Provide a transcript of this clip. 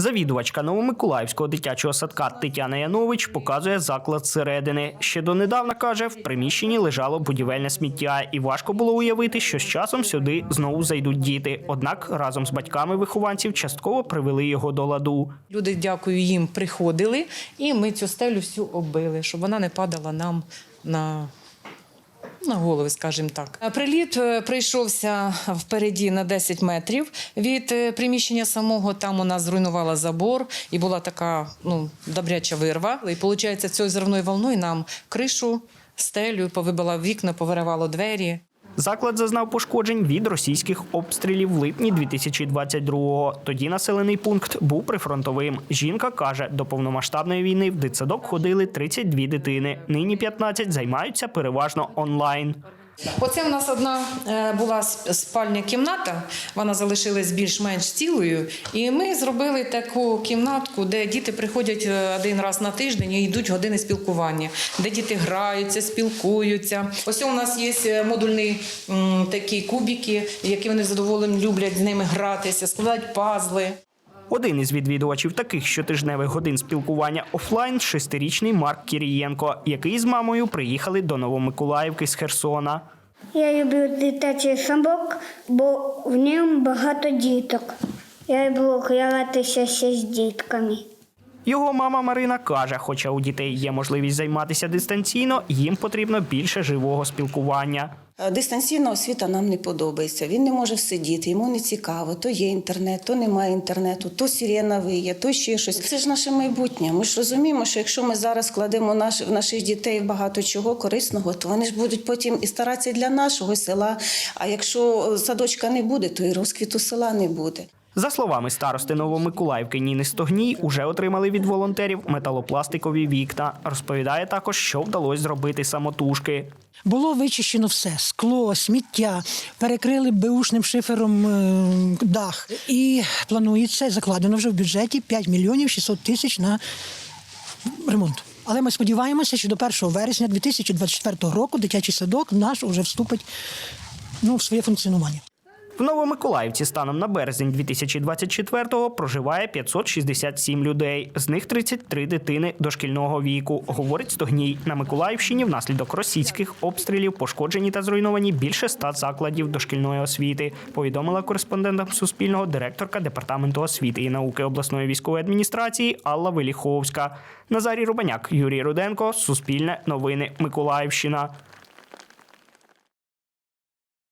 Завідувачка Новомиколаївського дитячого садка Тетяна Янович показує заклад зсередини. Ще донедавна каже, в приміщенні лежало будівельне сміття, і важко було уявити, що з часом сюди знову зайдуть діти. Однак разом з батьками вихованців частково привели його до ладу. Люди, дякую їм, приходили, і ми цю стелю всю оббили, щоб вона не падала нам на. На голови, скажімо так. Приліт е, прийшовся впереді на 10 метрів від е, приміщення самого. Там у нас зруйнувала забор і була така ну, добряча вирва. І виходить, цією зривною волною нам кришу, стелю, повибила вікна, повиривало двері. Заклад зазнав пошкоджень від російських обстрілів в липні 2022-го. Тоді населений пункт був прифронтовим. Жінка каже, до повномасштабної війни в дитсадок ходили 32 дитини. Нині 15 займаються переважно онлайн. Оце в нас одна е, була сп- спальня кімната, вона залишилась більш-менш цілою. І ми зробили таку кімнатку, де діти приходять е, один раз на тиждень і йдуть години спілкування, де діти граються, спілкуються. Ось у нас є е, модульні такі кубики, які вони задоволені люблять з ними гратися, складають пазли. Один із відвідувачів таких щотижневих годин спілкування офлайн шестирічний Марк Кірієнко, який з мамою приїхали до Новомиколаївки з Херсона. Я люблю дитячий садок, бо в ньому багато діток. Я люблю гратися ще з дітками. Його мама Марина каже, хоча у дітей є можливість займатися дистанційно, їм потрібно більше живого спілкування. Е, Дистанційна освіта нам не подобається. Він не може сидіти, йому не цікаво. То є інтернет, то немає інтернету, то сирена виє, то ще щось. Це ж наше майбутнє. Ми ж розуміємо, що якщо ми зараз кладемо наш, в наших дітей багато чого корисного, то вони ж будуть потім і старатися для нашого села. А якщо садочка не буде, то і розквіту села не буде. За словами старости Новомиколаївки Ніни Стогній, уже отримали від волонтерів металопластикові вікна. Розповідає також, що вдалося зробити самотужки. Було вичищено все: скло, сміття, перекрили беушним шифером е, дах. І планується закладено вже в бюджеті 5 мільйонів 600 тисяч на ремонт. Але ми сподіваємося, що до 1 вересня 2024 року дитячий садок наш вже вступить ну, в своє функціонування. В Новомиколаївці станом на березень 2024-го проживає 567 людей. З них 33 дитини дошкільного віку. Говорить Стогній. На Миколаївщині внаслідок російських обстрілів пошкоджені та зруйновані більше 100 закладів дошкільної освіти. Повідомила кореспондентам Суспільного директорка департаменту освіти і науки обласної військової адміністрації Алла Веліховська. Назарій Рубаняк, Юрій Руденко, Суспільне, Новини Миколаївщина.